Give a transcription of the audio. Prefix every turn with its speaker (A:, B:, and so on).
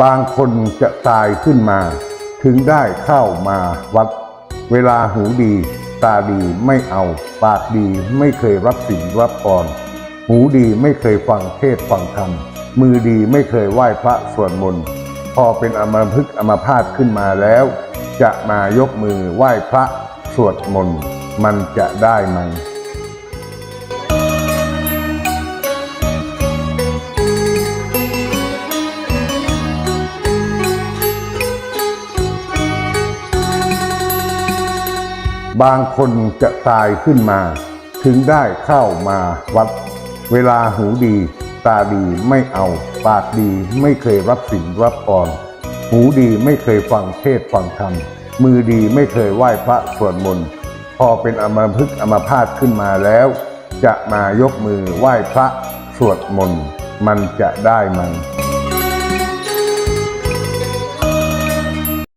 A: บางคนจะตายขึ้นมา ถึงได้เข้ามาวัด เวลาหูดี ตาดีไม่เอา ปากดีไม่เคยรับสิ่งรับพรหูดีไม่เคยฟังเทศฟังธรรม มือดีไม่เคยไหว้พระสวดมนต์พอเป็นอมพึกอมพาตขึ้นมาแล้ว จะมายกมือไหว้พระสวดมนต์มันจะได้ไหม บางคนจะตายขึ้นมา ถึงได้เข้ามาวัด เวลาหูดี ตาดีไม่เอา ปากดีไม่เคยรับสิ่งรับพรหูดีไม่เคยฟังเทศฟังธรรม มือดีไม่เคยไหว้พระสวดมนต์พอเป็นอมพึกอมพาตขึ้นมาแล้ว จะมายกมือไหว้พระสวดมนต์มันจะได้ไหม